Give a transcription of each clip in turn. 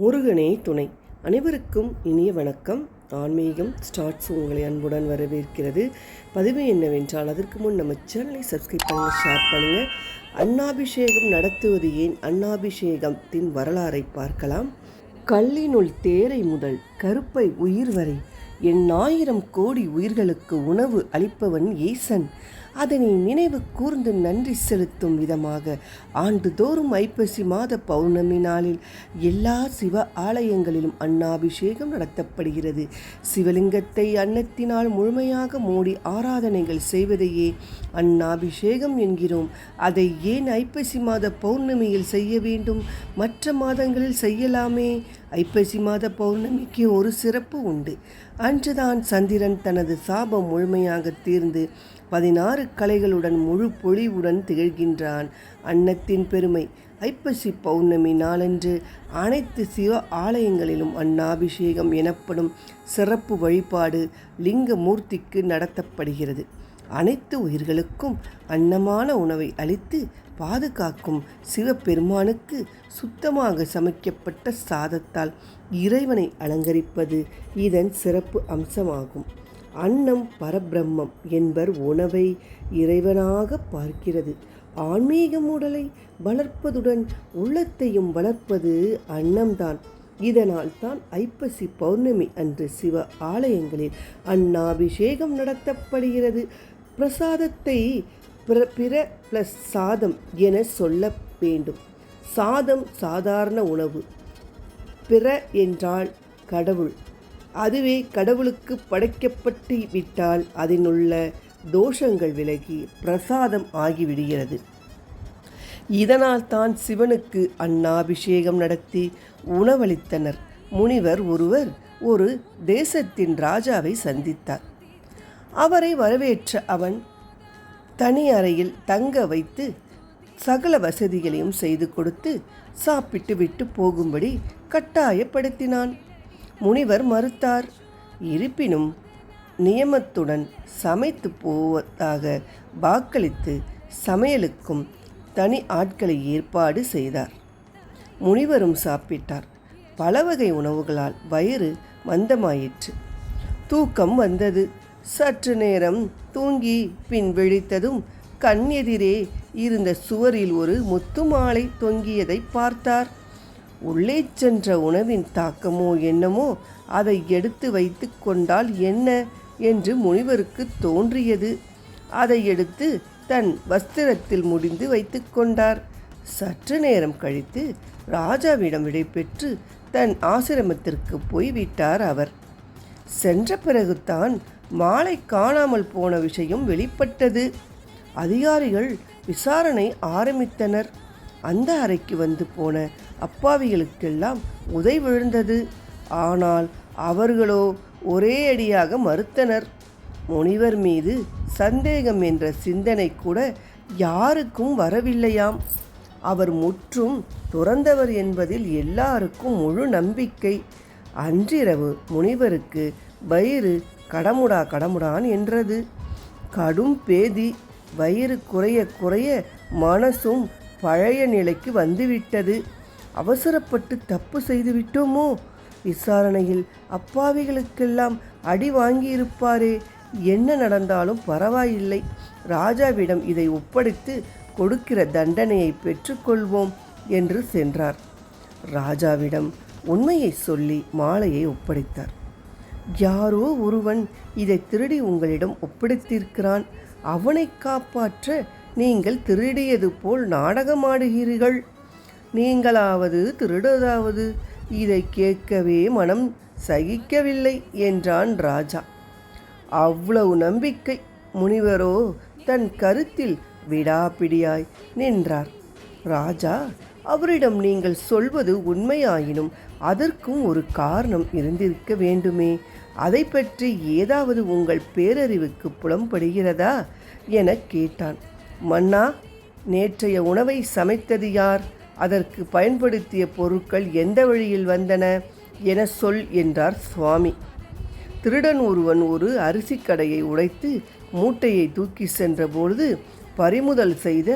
முருகனே துணை. அனைவருக்கும் இனிய வணக்கம். ஆன்மீகம் ஸ்டார்ட்ஸ் உங்களை அன்புடன் வரவேற்கிறது. பதிவு என்னவென்றால் அதற்கு முன் நம்ம சேனலை சப்ஸ்கிரைப் பண்ணுங்கள் ஷேர் பண்ணுங்கள் அன்னாபிஷேகம் நடத்துவது ஏன் அன்னாபிஷேகத்தின் வரலாறை பார்க்கலாம். கல்லினுள் தேரை முதல் கருப்பை உயிர் வரை எண்ணாயிரம் கோடி உயிர்களுக்கு உணவு அளிப்பவன் ஈசன் அதனை நினைவு கூர்ந்து நன்றி செலுத்தும் விதமாக ஆண்டுதோறும் ஐப்பசி மாத பௌர்ணமி நாளில் எல்லா சிவ ஆலயங்களிலும் அன்னாபிஷேகம் நடத்தப்படுகிறது. சிவலிங்கத்தை அன்னத்தினால் முழுமையாக மூடி ஆராதனைகள் செய்வதையே அன்னாபிஷேகம் என்கிறோம். அதை ஏன் ஐப்பசி மாத பௌர்ணமியில் செய்ய வேண்டும்? மற்ற மாதங்களில் செய்யலாமே. ஐப்பசி மாத பௌர்ணமிக்கு ஒரு சிறப்பு உண்டு. அன்றுதான் சந்திரன் தனது சாபம் முழுமையாக தீர்ந்து பதினாறு கலைகளுடன் முழு பொழிவுடன் திகழ்கின்றான். அன்னத்தின் பெருமை ஐப்பசி பௌர்ணமி நாளன்று அனைத்து சிவ ஆலயங்களிலும் அன்னாபிஷேகம் எனப்படும் சிறப்பு வழிபாடு லிங்க மூர்த்திக்கு நடத்தப்படுகிறது. அனைத்து உயிர்களுக்கும் அன்னமான உணவை அளித்து பாதுகாக்கும் சிவபெருமானுக்கு சுத்தமாக சமைக்கப்பட்ட சாதத்தால் இறைவனை அலங்கரிப்பது இதன் சிறப்பு அம்சமாகும். அன்னம் பரபிரம்மம் என்பர் உணவை இறைவனாக பார்க்கிறது. ஆன்மீகம் உடலை வளர்ப்பதுடன் உள்ளத்தையும் வளர்ப்பது அன்னம்தான். இதனால் தான் ஐப்பசி பௌர்ணமி அன்று சிவ ஆலயங்களில் அன்னாபிஷேகம் நடத்தப்படுகிறது. பிரசாதத்தை பிற பிற ப்ளஸ் சாதம் என சொல்ல வேண்டும். சாதம் சாதாரண உணவு. பிற என்றால் கடவுள். அதுவே கடவுளுக்கு படைக்கப்பட்டு விட்டால் அதனுள்ள தோஷங்கள் விலகி பிரசாதம் ஆகிவிடுகிறது. இதனால் தான் சிவனுக்கு அன்னாபிஷேகம் நடத்தி உணவளித்தனர். முனிவர் ஒருவர் ஒரு தேசத்தின் ராஜாவை சந்தித்தார். அவரை வரவேற்ற அவன் தனி அறையில் தங்க வைத்து சகல வசதிகளையும் செய்து கொடுத்து சாப்பிட்டு விட்டு போகும்படி கட்டாயப்படுத்தினான். முனிவர் மறுத்தார் இருப்பினும் நியமத்துடன் சமைத்து போவதாக வாக்களித்து சமையலுக்கும் தனி ஆட்களை ஏற்பாடு செய்தார். முனிவரும் சாப்பிட்டார். பல வகை உணவுகளால் வயிறு மந்தமாயிற்று. தூக்கம் வந்தது. சற்று நேரம் தூங்கி பின் விழித்ததும் கண் எதிரே இருந்த சுவரில் ஒரு முத்து மாலை தொங்கியதை பார்த்தார். உள்ளே சென்ற உணவின் தாக்கமோ என்னமோ அதை எடுத்து வைத்து கொண்டால் என்ன என்று முனிவருக்கு தோன்றியது. அதை எடுத்து தன் வஸ்திரத்தில் முடிந்து வைத்து கொண்டார். சற்று நேரம் கழித்து ராஜாவிடம் விடைபெற்று தன் ஆசிரமத்திற்கு போய்விட்டார் அவர். சென்ற பிறகுதான் மாலை காணாமல் போன விஷயம் வெளிப்பட்டது. அதிகாரிகள் விசாரணை ஆரம்பித்தனர். அந்த அறைக்கு வந்து போன அப்பாவிகளுக்கெல்லாம் உதை விழுந்தது. ஆனால் அவர்களோ ஒரே அடியாக மறுத்தனர். முனிவர் மீது சந்தேகம் என்ற சிந்தனை கூட யாருக்கும் வரவில்லையாம். அவர் முற்றும் துறந்தவர் என்பதில் எல்லாருக்கும் முழு நம்பிக்கை. அன்றிரவு முனிவருக்கு வயிறு கடமுடா கடமுடான் என்றது. கடும் பேதி வயிறு குறைய குறைய மனசும் பழைய நிலைக்கு வந்துவிட்டது. அவசரப்பட்டு தப்பு செய்து விட்டோமோ? விசாரணையில் அப்பாவிகளுக்கெல்லாம் அடி வாங்கியிருப்பாரே. என்ன நடந்தாலும் பரவாயில்லை. ராஜாவிடம் இதை ஒப்படைத்து கொடுக்கிற தண்டனையை பெற்றுக்கொள்வோம் என்று சென்றார். ராஜாவிடம் உண்மையை சொல்லி மாலையை ஒப்படைத்தார். யாரோ ஒருவன் இதை திருடி உங்களிடம் ஒப்படைத்திருக்கிறான். அவனை காப்பாற்ற நீங்கள் திருடியது போல் நாடகமாடுகிறீர்கள். நீங்களாவது திருடுவதாவது இதை கேட்கவே மனம் சகிக்கவில்லை என்றான் ராஜா. அவ்வளவு நம்பிக்கை. முனிவரோ தன் கருத்தில் விடாப்பிடியாய் நின்றார். ராஜா அவரிடம் நீங்கள் சொல்வது உண்மையாயினும் அதற்கும் ஒரு காரணம் இருந்திருக்க வேண்டுமே. அதை பற்றி ஏதாவது உங்கள் பேரறிவுக்கு புலம்படுகிறதா என கேட்டான். மன்னா நேற்றைய உணவை சமைத்தது யார்? அதற்கு பயன்படுத்திய பொருட்கள் எந்த வழியில் வந்தன என சொல் என்றார் சுவாமி. திருடன் ஒருவன் ஒரு அரிசி கடையை உடைத்து மூட்டையை தூக்கி சென்றபொழுது பறிமுதல் செய்த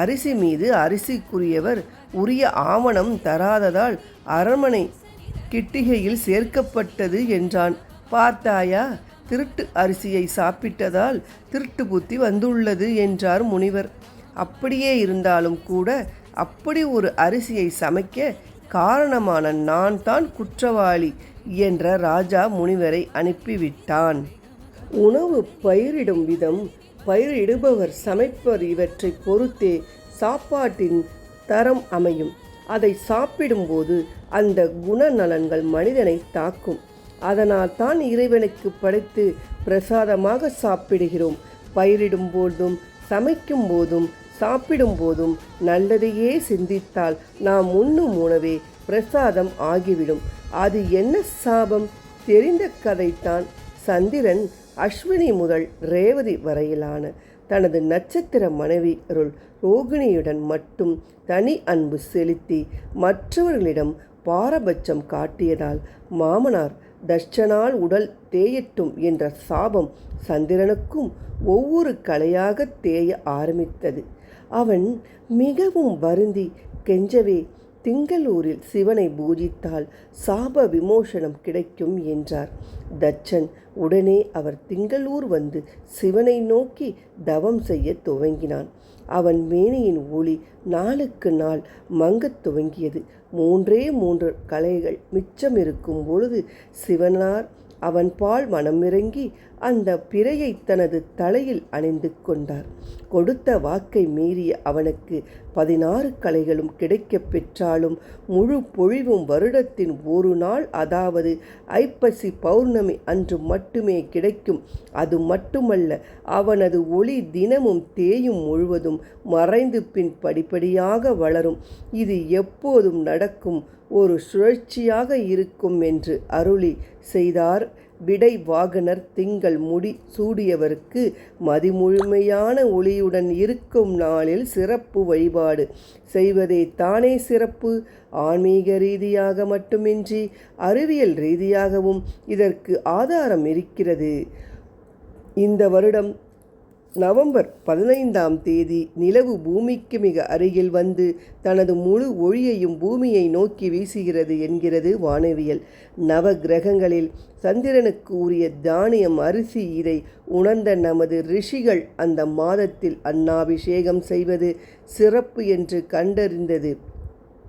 அரிசி மீது அரிசிக்குரியவர் உரிய ஆவணம் தராததால் அரண்மனை கிட்டிகையில் சேர்க்கப்பட்டது என்றான். பார்த்தாயா? திருட்டு அரிசியை சாப்பிட்டதால் திருட்டு புத்தி வந்துள்ளது என்றார் முனிவர். அப்படியே இருந்தாலும் கூட அப்படி ஒரு அரிசியை சமைக்க காரணமான நான் தான் குற்றவாளி என்ற ராஜா முனிவரை அனுப்பிவிட்டான். உணவு பயிரிடும் விதம் பயிரிடுபவர் சமைப்பர் இவற்றை பொறுத்தே சாப்பாட்டின் தரம் அமையும். அதை சாப்பிடும்போது அந்த குணநலன்கள் மனிதனை தாக்கும். அதனால் தான் இறைவனுக்கு படைத்து பிரசாதமாக சாப்பிடுகிறோம். பயிரிடும் போதும் சமைக்கும் போதும் சாப்பிடும் போதும் நல்லதையே சிந்தித்தால் நாம் உண்ணும் உணவே பிரசாதம் ஆகிவிடும். அது என்ன சாபம்? தெரிந்த கதைத்தான் சந்திரன் அஸ்வினி முதல் ரேவதி வரையிலான தனது நட்சத்திர மனைவி அருள் ரோகிணியுடன் மட்டும் தனி அன்பு செலுத்தி மற்றவர்களிடம் பாரபட்சம் காட்டியதால் மாமனார் தட்சனால் உடல் தேயட்டும் என்ற சாபம் சந்திரனுக்கும் ஒவ்வொரு கலையாக தேய ஆரம்பித்தது. அவன் மிகவும் வருந்தி கெஞ்சவே திங்களூரில் சிவனை பூஜித்தால் சாப விமோசனம் கிடைக்கும் என்றார். தட்சன் உடனே அவர் திங்களூர் வந்து சிவனை நோக்கி தவம் செய்ய துவங்கினான். அவன் மேனியின் ஒளி நாளுக்கு நாள் மங்கத் துவங்கியது. மூன்றே மூன்று கலைகள் மிச்சம் இருக்கும் பொழுது சிவனார் அவன் பால் மனமிறங்கி அந்த பிறையை தனது தலையில் அணிந்து கொண்டார். கொடுத்த வாக்கை மீறிய அவனுக்கு பதினாறு கலைகளும் கிடைக்கப் பெற்றாலும் முழு பொழிவும் வருடத்தின் ஒரு நாள் அதாவது ஐப்பசி பௌர்ணமி அன்று மட்டுமே கிடைக்கும். அது மட்டுமல்ல அவனது ஒளி தினமும் தேயும் முழுவதும் மறைந்து பின் படிப்படியாக வளரும். இது எப்போதும் நடக்கும் ஒரு சுழற்சியாக இருக்கும் என்று அருளி செய்தார். விடை வாகனர் திங்கள் முடி சூடியவருக்கு மதிமுழுமையான ஒளியுடன் இருக்கும் நாளில் சிறப்பு வழிபாடு செய்வதே தானே சிறப்பு. ஆன்மீக ரீதியாக மட்டுமின்றி அறிவியல் ரீதியாகவும் இதற்கு ஆதாரம் இருக்கிறது. இந்த வருடம் நவம்பர் பதினைந்தாம் தேதி நிலவு பூமிக்கு மிக அருகில் வந்து தனது முழு ஒளியையும் பூமியை நோக்கி வீசுகிறது என்கிறது வானவியல். நவ கிரகங்களில் சந்திரனுக்கு உரிய தானியம் அரிசி இதை உணர்ந்த நமது ரிஷிகள் அந்த மாதத்தில் அன்னாபிஷேகம் செய்வது சிறப்பு என்று கண்டறிந்தது.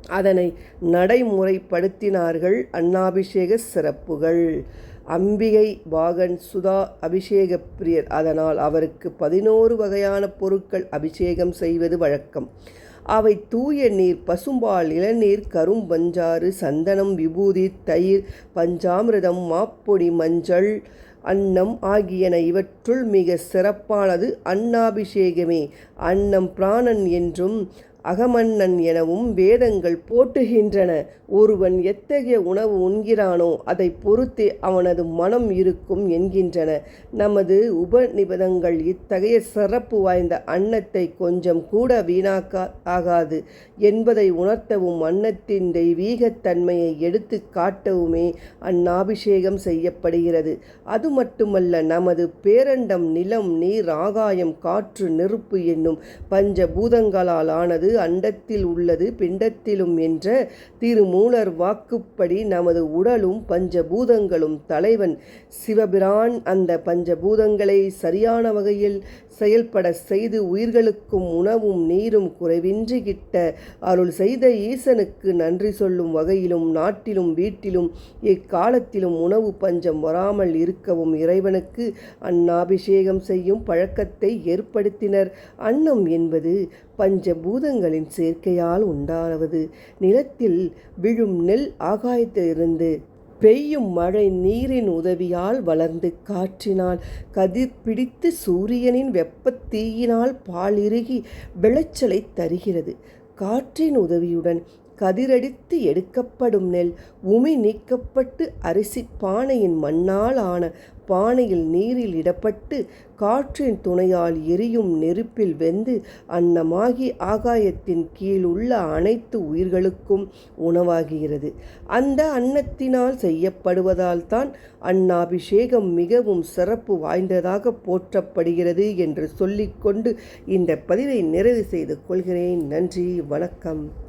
அதனை நடைமுறைப்படுத்தினார்கள் அன்னாபிஷேக சிறப்புகள். அம்பிகை பாகன் சுதா அபிஷேக பிரியர். அதனால் அவருக்கு பதினோரு வகையான பொருட்கள் அபிஷேகம் செய்வது வழக்கம். அவை தூய நீர் பசும்பால் இளநீர் கரும்பஞ்சாறு சந்தனம் விபூதி தயிர் பஞ்சாமிரதம் மாப்பொடி மஞ்சள் அன்னம் ஆகியன இவற்றுள் மிக சிறப்பானது அன்னாபிஷேகமே. அன்னம் பிராணன் என்றும் அகமன்னன் எனவும் வேதங்கள் போட்டுகின்றன ஒருவன் எத்தகைய உணவு உண்கிறானோ அதை பொறுத்தே அவனது மனம் இருக்கும் என்கின்றன. நமது உபநிபதங்கள் இத்தகைய சிறப்பு வாய்ந்த அன்னத்தை கொஞ்சம் கூட வீணாக்க ஆகாது. என்பதை உணர்த்தவும் அன்னத்தின் தெய்வீகத்தன்மையை எடுத்து காட்டவுமே அந்நாபிஷேகம் செய்யப்படுகிறது. அது மட்டுமல்ல நமது பேரண்டம் நிலம் நீர் ஆகாயம் காற்று நெருப்பு என்னும் பஞ்சபூதங்களால் ஆனது அண்டத்தில் உள்ளது பிண்டத்திலும் என்ற திருமூலர் வாக்குப்படி நமது உடலும் பஞ்சபூதங்களும் தலைவன் சிவபிரான் அந்த பஞ்சபூதங்களை சரியான வகையில் செயல்பட செய்து உயிர்களுக்கும் உணவும் நீரும் குறைவின்றி கிட்ட அருள் செய்த ஈசனுக்கு நன்றி சொல்லும் வகையிலும் நாட்டிலும் வீட்டிலும் இக்காலத்திலும் உணவு பஞ்சம் வராமல் இருக்கவும் இறைவனுக்கு அன்னாபிஷேகம் செய்யும் பழக்கத்தை ஏற்படுத்தினர். அன்னம் என்பது பஞ்சபூதங்களின் சேர்க்கையால் உண்டாவது நிலத்தில் விழும் நெல் ஆகாயத்திலிருந்து பெய்யும் மழை நீரின் உதவியால் வளர்ந்து காற்றினால் கதிர் பிடித்து சூரியனின் வெப்பத்தீயினால் பாலிருகி விளைச்சலை தருகிறது. காற்றின் உதவியுடன் கதிரடித்து எடுக்கப்படும் நெல் உமி நீக்கப்பட்டு அரிசி பானையின் மண்ணால் ஆன பானையில் நீரில் இடப்பட்டு காற்றின் துணையால் எரியும் நெருப்பில் வெந்து அன்னமாகி ஆகாயத்தின் கீழ் உள்ள அனைத்து உயிர்களுக்கும் உணவாகிறது. அந்த அன்னத்தினால் செய்யப்படுவதால் தான் அன்னாபிஷேகம் மிகவும் சிறப்பு வாய்ந்ததாக போற்றப்படுகிறது என்று சொல்லிக்கொண்டு இந்த பதிவை நிறைவு செய்து கொள்கிறேன். நன்றி வணக்கம்.